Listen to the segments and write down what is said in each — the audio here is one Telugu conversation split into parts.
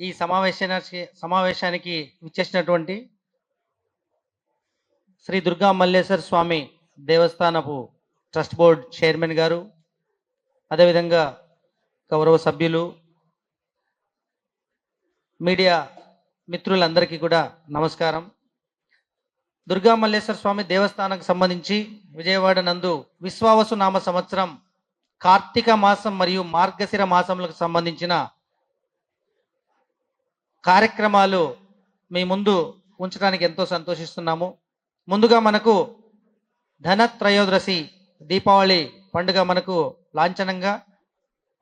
ఈ సమావేశానికి సమావేశానికి విచ్చేసినటువంటి శ్రీ దుర్గా మల్లేశ్వర స్వామి దేవస్థానపు ట్రస్ట్ బోర్డ్ చైర్మన్ గారు అదేవిధంగా గౌరవ సభ్యులు మీడియా మిత్రులందరికీ కూడా నమస్కారం. దుర్గా మల్లేశ్వర స్వామి దేవస్థానానికి సంబంధించి విజయవాడ నందు విశ్వావసు నామ సంవత్సరం కార్తీక మాసం మరియు మార్గశిర మాసములకు సంబంధించిన కార్యక్రమాలు మీ ముందు ఉంచడానికి ఎంతో సంతోషిస్తున్నాము. ముందుగా మనకు ధనత్రయోదశి దీపావళి పండుగ మనకు లాంఛనంగా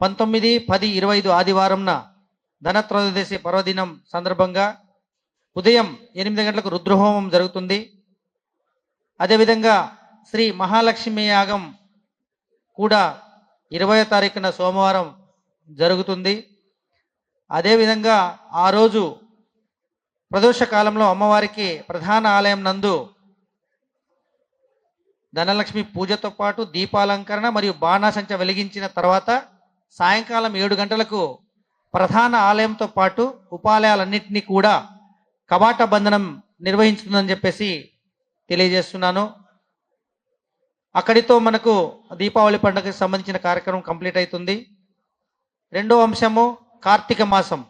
పంతొమ్మిది పది ఇరవై ఐదు ఆదివారంన ధనత్రయోదశి పర్వదినం సందర్భంగా ఉదయం ఎనిమిది గంటలకు రుద్రహోమం జరుగుతుంది. అదేవిధంగా శ్రీ మహాలక్ష్మి యాగం కూడా ఇరవై తారీఖున సోమవారం జరుగుతుంది. అదేవిధంగా ఆ రోజు ప్రదోష కాలంలో అమ్మవారికి ప్రధాన ఆలయం నందు ధనలక్ష్మి పూజతో పాటు దీపాలంకరణ మరియు బాణాసంచ వెలిగించిన తర్వాత సాయంకాలం ఏడు గంటలకు ప్రధాన ఆలయంతో పాటు ఉపాలయాలన్నింటినీ కూడా కవాట బంధనం నిర్వహించుతుందని చెప్పేసి తెలియజేస్తున్నాను. అక్కడితో మనకు దీపావళి పండుగకి సంబంధించిన కార్యక్రమం కంప్లీట్ అవుతుంది. రెండో అంశము కార్తీక మాసం.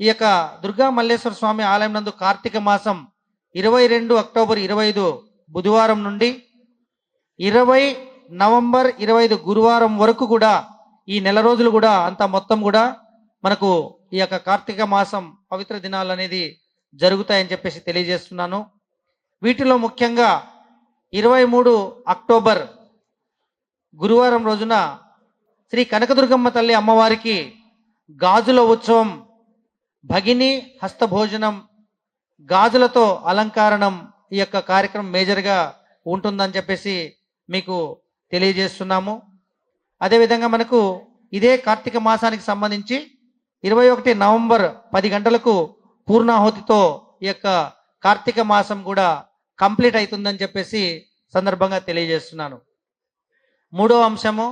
ఈ యొక్క దుర్గా మల్లేశ్వర స్వామి ఆలయం నందు కార్తీక మాసం ఇరవై రెండు అక్టోబర్ ఇరవై ఐదు బుధవారం నుండి ఇరవై నవంబర్ ఇరవై ఐదు గురువారం వరకు కూడా ఈ నెల రోజులు కూడా అంత మొత్తం కూడా మనకు ఈ యొక్క కార్తీక మాసం పవిత్ర దినాలు అనేది జరుగుతాయని చెప్పేసి తెలియజేస్తున్నాను. వీటిలో ముఖ్యంగా ఇరవై మూడు అక్టోబర్ గురువారం రోజున శ్రీ కనకదుర్గమ్మ తల్లి అమ్మవారికి గాజుల ఉత్సవం భగిని హస్తభోజనం గాజులతో అలంకారణం ఈ యొక్క కార్యక్రమం మేజర్గా ఉంటుందని చెప్పేసి మీకు తెలియజేస్తున్నాము. అదేవిధంగా మనకు ఇదే కార్తీక మాసానికి సంబంధించి ఇరవై ఒకటి నవంబర్ పది గంటలకు పూర్ణాహుతితో ఈ యొక్క కార్తీక మాసం కూడా కంప్లీట్ అవుతుందని చెప్పేసి సందర్భంగా తెలియజేస్తున్నాను. మూడో అంశము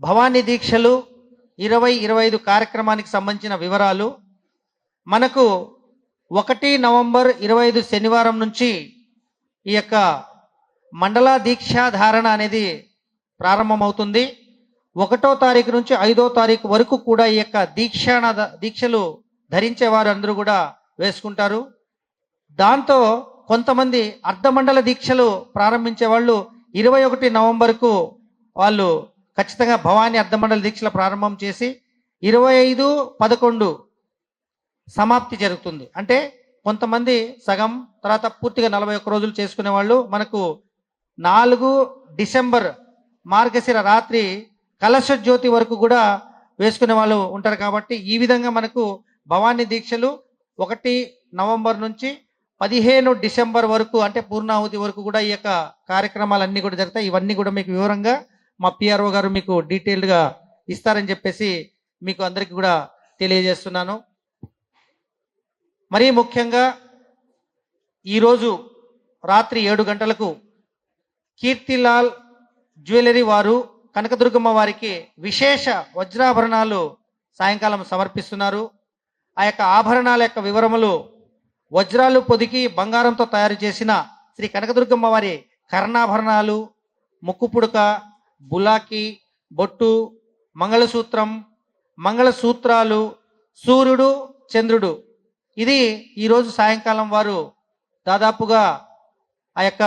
భవానీ దీక్షలు ఇరవై ఇరవై ఐదు కార్యక్రమానికి సంబంధించిన వివరాలు మనకు ఒకటి నవంబర్ ఇరవై ఐదు శనివారం నుంచి ఈ యొక్క మండల దీక్షాధారణ అనేది ప్రారంభమవుతుంది. ఒకటో తారీఖు నుంచి ఐదో తారీఖు వరకు కూడా ఈ యొక్క దీక్షణ దీక్షలు ధరించే వారు అందరూ కూడా వేసుకుంటారు. దాంతో కొంతమంది అర్ధమండల దీక్షలు ప్రారంభించే వాళ్ళు ఇరవై ఒకటి నవంబర్కు వాళ్ళు ఖచ్చితంగా భవానీ అర్ధమండల దీక్షల ప్రారంభం చేసి ఇరవై ఐదు పదకొండు సమాప్తి జరుగుతుంది. అంటే కొంతమంది సగం తర్వాత పూర్తిగా నలభై ఒక్క రోజులు చేసుకునే వాళ్ళు మనకు నాలుగు డిసెంబర్ మార్గశిర రాత్రి కలశ జ్యోతి వరకు కూడా వేసుకునే వాళ్ళు ఉంటారు కాబట్టి ఈ విధంగా మనకు భవానీ దీక్షలు ఒకటి నవంబర్ నుంచి పదిహేను డిసెంబర్ వరకు అంటే పూర్ణాహుతి వరకు కూడా ఈ యొక్క కార్యక్రమాలన్నీ కూడా జరుగుతాయి. ఇవన్నీ కూడా మీకు వివరంగా మా పిఆర్ఓ గారు మీకు డీటెయిల్డ్గా ఇస్తారని చెప్పేసి మీకు అందరికీ కూడా తెలియజేస్తున్నాను. మరీ ముఖ్యంగా ఈరోజు రాత్రి ఏడు గంటలకు కీర్తిలాల్ జ్యువెలరీ వారు కనకదుర్గమ్మ వారికి విశేష వజ్రాభరణాలు సాయంకాలం సమర్పిస్తున్నారు. ఆ యొక్క ఆభరణాల యొక్క వివరములు వజ్రాలు పొదికి బంగారంతో తయారు చేసిన శ్రీ కనకదుర్గమ్మ వారి కర్ణాభరణాలు ముక్కు పుడక బులాకి బొట్టు మంగళసూత్రం మంగళసూత్రాలు సూర్యుడు చంద్రుడు. ఇది ఈరోజు సాయంకాలం వారు దాదాపుగా ఆ యొక్క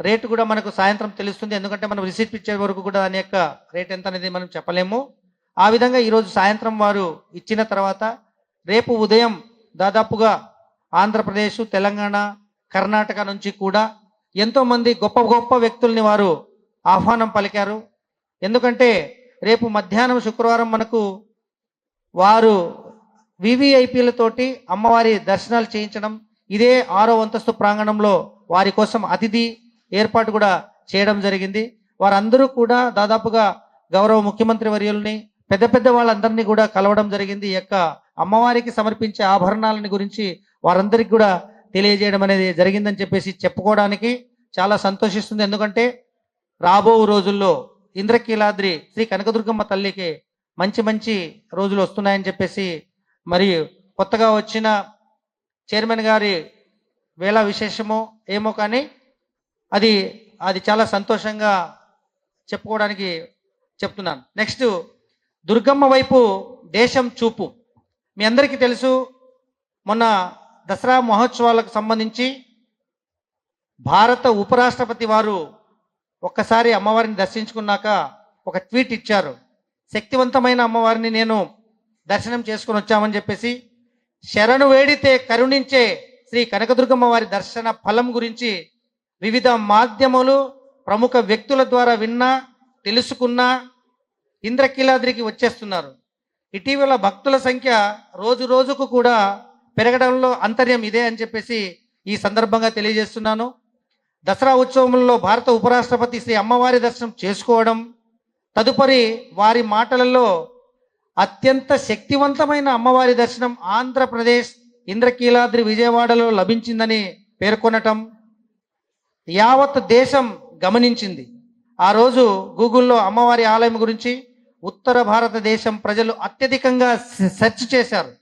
రేటు కూడా మనకు సాయంత్రం తెలుస్తుంది. ఎందుకంటే మనం రిసీట్ ఇచ్చే వరకు కూడా దాని యొక్క రేట్ ఎంత అనేది మనం చెప్పలేము. ఆ విధంగా ఈరోజు సాయంత్రం వారు ఇచ్చిన తర్వాత రేపు ఉదయం దాదాపుగా ఆంధ్రప్రదేశ్ తెలంగాణ కర్ణాటక నుంచి కూడా ఎంతోమంది గొప్ప గొప్ప వ్యక్తుల్ని వారు ఆహ్వానం పలికారు. ఎందుకంటే రేపు మధ్యాహ్నం శుక్రవారం మనకు వారు వివిఐపీలతోటి అమ్మవారి దర్శనాలు చేయించడం ఇదే ఆరో అంతస్తు ప్రాంగణంలో వారి కోసం అతిథి ఏర్పాటు కూడా చేయడం జరిగింది. వారందరూ కూడా దాదాపుగా గౌరవ ముఖ్యమంత్రి వర్యుల్ని పెద్ద పెద్ద వాళ్ళందరినీ కూడా కలవడం జరిగింది. యొక్క అమ్మవారికి సమర్పించే ఆభరణాలని గురించి వారందరికీ కూడా తెలియజేయడం అనేది జరిగిందని చెప్పేసి చెప్పుకోవడానికి చాలా సంతోషిస్తుంది. ఎందుకంటే రాబో రోజుల్లో ఇంద్రకీలాద్రి శ్రీ కనకదుర్గమ్మ తల్లికి మంచి మంచి రోజులు వస్తున్నాయని చెప్పేసి మరి కొత్తగా వచ్చిన చైర్మన్ గారి వేళ విశేషమో ఏమో కానీ అది అది చాలా సంతోషంగా చెప్పుకోవడానికి చెప్తున్నాను. నెక్స్ట్ దుర్గమ్మ వైపు దేశం చూపు. మీ అందరికీ తెలుసు మొన్న దసరా మహోత్సవాలకు సంబంధించి భారత ఉపరాష్ట్రపతి వారు ఒక్కసారి అమ్మవారిని దర్శించుకున్నాక ఒక ట్వీట్ ఇచ్చారు. శక్తివంతమైన అమ్మవారిని నేను దర్శనం చేసుకుని వచ్చామని చెప్పేసి శరణు వేడితే కరుణించే శ్రీ కనకదుర్గమ్మ వారి దర్శన ఫలం గురించి వివిధ మాధ్యములు ప్రముఖ వ్యక్తుల ద్వారా విన్నా తెలుసుకున్నా ఇంద్రకీలాద్రికి వచ్చేస్తున్నారు. ఇటీవల భక్తుల సంఖ్య రోజు రోజుకు కూడా పెరగడంలో అంతర్యం ఇదే అని చెప్పేసి ఈ సందర్భంగా తెలియజేస్తున్నాను. దసరా ఉత్సవంలో భారత ఉపరాష్ట్రపతి శ్రీ అమ్మవారి దర్శనం చేసుకోవడం తదుపరి వారి మాటలలో అత్యంత శక్తివంతమైన అమ్మవారి దర్శనం ఆంధ్రప్రదేశ్ ఇంద్రకీలాద్రి విజయవాడలో లభించిందని పేర్కొనటం యావత్ దేశం గమనించింది. ఆ రోజు గూగుల్లో అమ్మవారి ఆలయం గురించి ఉత్తర భారతదేశం ప్రజలు అత్యధికంగా సెర్చ్ చేశారు.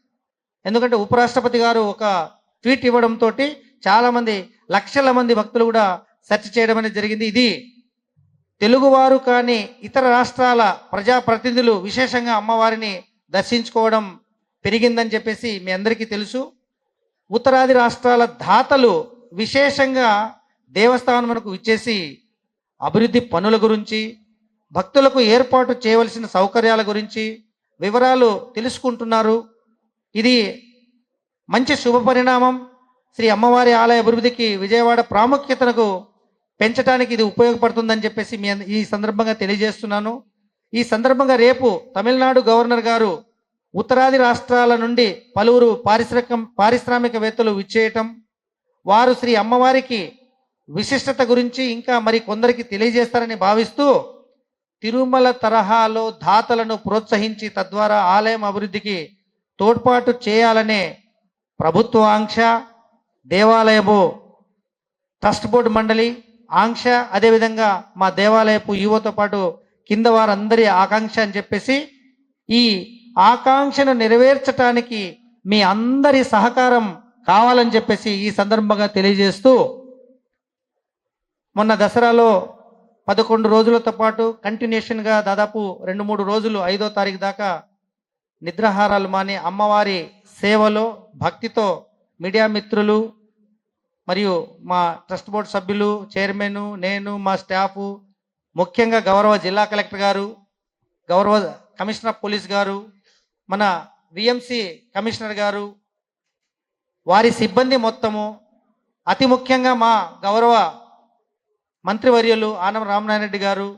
ఎందుకంటే ఉపరాష్ట్రపతి గారు ఒక ట్వీట్ ఇవ్వడంతో చాలామంది లక్షల మంది భక్తులు కూడా సెర్చ్ చేయడం అనేది జరిగింది. ఇది తెలుగువారు కానీ ఇతర రాష్ట్రాల ప్రజాప్రతినిధులు విశేషంగా అమ్మవారిని దర్శించుకోవడం పెరిగిందని చెప్పేసి మీ అందరికీ తెలుసు. ఉత్తరాది రాష్ట్రాల దాతలు విశేషంగా దేవస్థానమునకు ఇచ్చేసి అభివృద్ధి పనుల గురించి భక్తులకు ఏర్పాటు చేయవలసిన సౌకర్యాల గురించి వివరాలు తెలుసుకుంటున్నారు. ఇది మంచి శుభ పరిణామం. శ్రీ అమ్మవారి ఆలయ అభివృద్ధికి విజయవాడ ప్రాముఖ్యతను పెంచడానికి ఇది ఉపయోగపడుతుందని చెప్పేసి మీ ఈ సందర్భంగా తెలియజేస్తున్నాను. ఈ సందర్భంగా రేపు తమిళనాడు గవర్నర్ గారు ఉత్తరాది రాష్ట్రాల నుండి పలువురు పారిశ్రామిక పారిశ్రామికవేత్తలు విచ్చేయటం వారు శ్రీ అమ్మవారికి విశిష్టత గురించి ఇంకా మరి కొందరికి తెలియజేస్తారని భావిస్తూ తిరుమల తరహాలో దాతలను ప్రోత్సహించి తద్వారా ఆలయం అభివృద్ధికి తోడ్పాటు చేయాలనే ప్రభుత్వ ఆంక్ష దేవాలయపు ట్రస్ట్ బోర్డు మండలి ఆంక్ష అదేవిధంగా మా దేవాలయపు యువతో పాటు కింద వారందరి ఆకాంక్ష అని చెప్పేసి ఈ ఆకాంక్షను నెరవేర్చటానికి మీ అందరి సహకారం కావాలని చెప్పేసి ఈ సందర్భంగా తెలియజేస్తూ మొన్న దసరాలో పదకొండు రోజులతో పాటు కంటిన్యూషన్గా దాదాపు రెండు మూడు రోజులు ఐదో తారీఖు దాకా నిద్రాహారాలు మాని అమ్మవారి సేవలో భక్తితో మీడియా మిత్రులు మరియు మా ట్రస్ట్ బోర్డు సభ్యులు చైర్మన్ నేను మా స్టాఫ్ ముఖ్యంగా గౌరవ జిల్లా కలెక్టర్ గారు గౌరవ కమిషనర్ పోలీస్ గారు మన విఎంసి కమిషనర్ గారు వారి సిబ్బంది మొత్తము అతి ముఖ్యంగా మా గౌరవ మంత్రివర్యులు ఆనం రామనారాయణ రెడ్డి గారు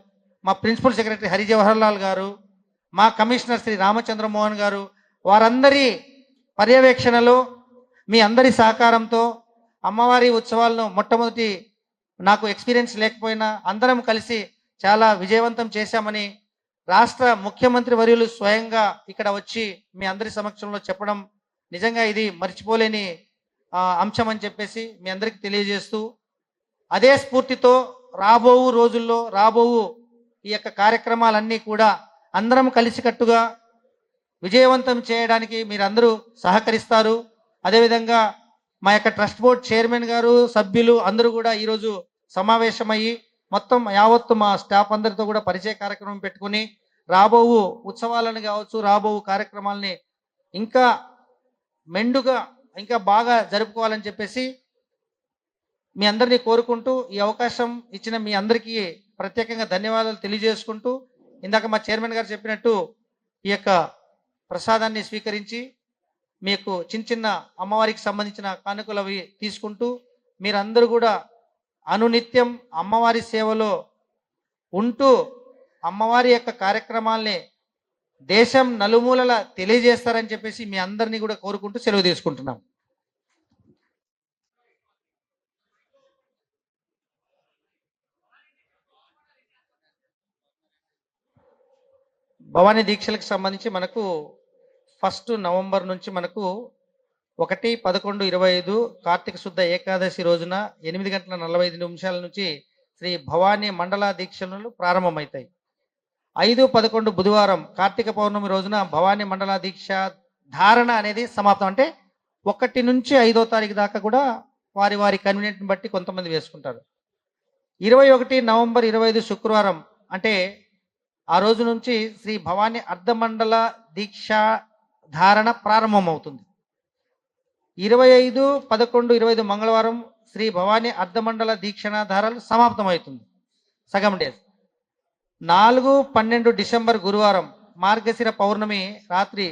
మా ప్రిన్సిపల్ సెక్రటరీ హరి జవహర్ లాల్ గారు మా కమిషనర్ శ్రీ రామచంద్రమోహన్ గారు వారందరి పర్యవేక్షణలో మీ అందరి సహకారంతో అమ్మవారి ఉత్సవాలను మొట్టమొదటి నాకు ఎక్స్పీరియన్స్ లేకపోయినా అందరం కలిసి చాలా విజయవంతం చేశామని రాష్ట్ర ముఖ్యమంత్రి వర్యులు స్వయంగా ఇక్కడ వచ్చి మీ అందరి సమక్షంలో చెప్పడం నిజంగా ఇది మర్చిపోలేని అంశం అని చెప్పేసి మీ అందరికీ తెలియజేస్తూ అదే స్ఫూర్తితో రాబోవు రోజుల్లో రాబోవు ఈ యొక్క కార్యక్రమాలన్నీ కూడా అందరం కలిసికట్టుగా విజయవంతం చేయడానికి మీరందరూ సహకరిస్తారు. అదేవిధంగా మా యొక్క ట్రస్ట్ బోర్డ్ చైర్మన్ గారు సభ్యులు అందరూ కూడా ఈరోజు సమావేశమయ్యి మొత్తం యావత్తు మా స్టాఫ్ అందరితో కూడా పరిచయ కార్యక్రమం పెట్టుకుని రాబోవు ఉత్సవాలను కావచ్చు రాబోవు కార్యక్రమాలని ఇంకా మెండుగా ఇంకా బాగా జరుపుకోవాలని చెప్పేసి మీ అందరినీ కోరుకుంటూ ఈ అవకాశం ఇచ్చిన మీ అందరికీ ప్రత్యేకంగా ధన్యవాదాలు తెలియజేసుకుంటూ ఇందాక మా చైర్మన్ గారు చెప్పినట్టు ఈ యొక్క ప్రసాదాన్ని స్వీకరించి మీకు చిన్న చిన్న అమ్మవారికి సంబంధించిన కానుకలు అవి తీసుకుంటూ మీరందరూ కూడా అనునిత్యం అమ్మవారి సేవలో ఉంటూ అమ్మవారి యొక్క కార్యక్రమాల్ని దేశం నలుమూలల తెలియజేస్తారని చెప్పేసి మీ అందరినీ కూడా కోరుకుంటూ సెలవు తీసుకుంటున్నాం. భవానీ దీక్షలకు సంబంధించి మనకు ఫస్ట్ నవంబర్ నుంచి మనకు ఒకటి పదకొండు ఇరవై ఐదు కార్తీక శుద్ధ ఏకాదశి రోజున ఎనిమిది గంటల నలభై ఐదు నిమిషాల నుంచి శ్రీ భవానీ మండల దీక్షలు ప్రారంభమవుతాయి ఐదు పదకొండు బుధవారం కార్తీక పౌర్ణమి రోజున భవానీ మండల దీక్ష ధారణ అనేది సమాప్తం. అంటే ఒకటి నుంచి ఐదో తారీఖు దాకా కూడా వారి వారి కన్వీనియంట్ని బట్టి కొంతమంది వేసుకుంటారు. ఇరవై ఒకటి నవంబర్ ఇరవై ఐదు శుక్రవారం అంటే ఆ రోజు నుంచి శ్రీ భవానీ అర్ధమండల దీక్ష ధారణ ప్రారంభమవుతుంది. ఇరవై ఐదు పదకొండు ఇరవై ఐదు మంగళవారం శ్రీ భవానీ అర్ధమండల దీక్షణ ధారలు సమాప్తమవుతుంది. సగం డేస్. నాలుగు పన్నెండు డిసెంబర్ గురువారం మార్గశిర పౌర్ణమి రాత్రి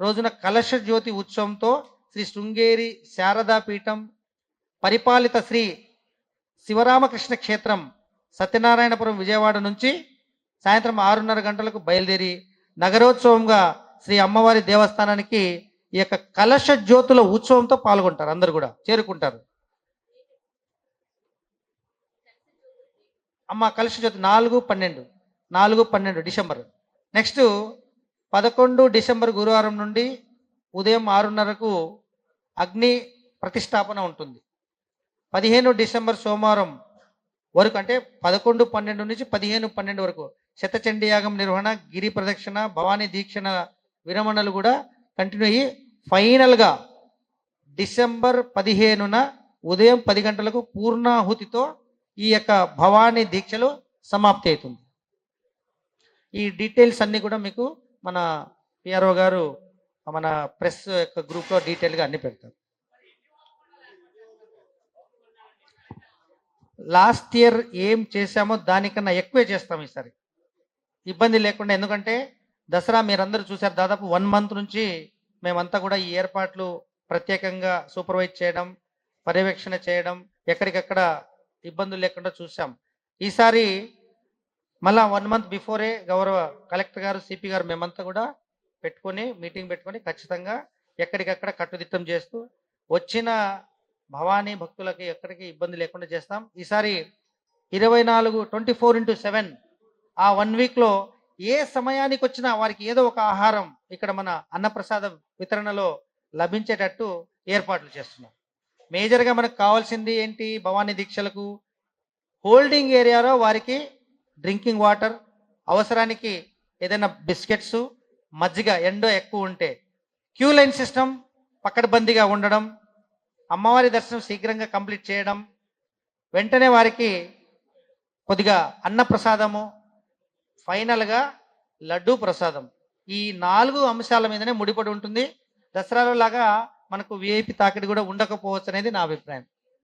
రోజున కలశ జ్యోతి ఉత్సవంతో శ్రీ శృంగేరి శారదా పీఠం పరిపాలిత శ్రీ శివరామకృష్ణ క్షేత్రం సత్యనారాయణపురం విజయవాడ నుంచి సాయంత్రం ఆరున్నర గంటలకు బయలుదేరి నగరోత్సవంగా శ్రీ అమ్మవారి దేవస్థానానికి ఈ యొక్క కలశ జ్యోతుల ఉత్సవంతో పాల్గొంటారు అందరు కూడా చేరుకుంటారు. అమ్మ కలశ జ్యోతి నాలుగు పన్నెండు నాలుగు పన్నెండు డిసెంబర్. నెక్స్ట్ పదకొండు డిసెంబర్ గురువారం నుండి ఉదయం ఆరున్నరకు అగ్ని ప్రతిష్టాపన ఉంటుంది. పదిహేను డిసెంబర్ సోమవారం వరకు అంటే పదకొండు పన్నెండు నుంచి పదిహేను పన్నెండు వరకు శతచండీ యాగం నిర్వహణ గిరి ప్రదక్షిణ భవానీ దీక్షణ విరమణలు కూడా కంటిన్యూ అయ్యి ఫైనల్గా డిసెంబర్ పదిహేనున ఉదయం పది గంటలకు పూర్ణాహుతితో ఈ యొక్క భవానీ దీక్షలు సమాప్తి అవుతుంది. ఈ డీటెయిల్స్ అన్నీ కూడా మీకు మన పిఆర్ఓ గారు మన ప్రెస్ యొక్క గ్రూప్లో డీటెయిల్గా అన్ని పెడతారు. లాస్ట్ ఇయర్ ఏం చేశామో దానికన్నా ఎక్కువే చేస్తాం ఈసారి. ఇబ్బంది లేకుండా ఎందుకంటే దసరా మీరందరూ చూశారు. దాదాపు వన్ మంత్ నుంచి మేమంతా కూడా ఈ ఏర్పాట్లు ప్రత్యేకంగా సూపర్వైజ్ చేయడం పర్యవేక్షణ చేయడం ఎక్కడికక్కడ ఇబ్బందులు లేకుండా చూసాం ఈసారి మళ్ళా వన్ మంత్ బిఫోరే గౌరవ కలెక్టర్ గారు సిపి గారు మేమంతా కూడా పెట్టుకొని మీటింగ్ పెట్టుకొని ఖచ్చితంగా ఎక్కడికక్కడ కట్టుదిట్టం చేస్తూ వచ్చిన భవానీ భక్తులకి ఎక్కడికి ఇబ్బంది లేకుండా చేస్తాం. ఈసారి ఇరవై నాలుగు ట్వంటీ ఫోర్ ఇంటూ సెవెన్ ఆ వన్ వీక్లో ఏ సమయానికి వచ్చినా వారికి ఏదో ఒక ఆహారం ఇక్కడ మన అన్నప్రసాద వితరణలో లభించేటట్టు ఏర్పాట్లు చేస్తున్నాం. మేజర్గా మనకు కావాల్సింది ఏంటి? భవానీ దీక్షలకు హోల్డింగ్ ఏరియాలో వారికి డ్రింకింగ్ వాటర్ అవసరానికి ఏదైనా బిస్కెట్స్ మజ్జిగ ఎండో ఎక్కువ ఉంటే క్యూ లైన్ సిస్టమ్ పక్కడబందీగా ఉండడం అమ్మవారి దర్శనం శీఘ్రంగా కంప్లీట్ చేయడం వెంటనే వారికి కొద్దిగా అన్న ప్రసాదము ఫైనల్గా లడ్డూ ప్రసాదం. ఈ నాలుగు అంశాల మీదనే ముడిపడి ఉంటుంది. దసరాలో లాగా మనకు విఐపి తాకిడి కూడా ఉండకపోవచ్చు అనేది నా అభిప్రాయం.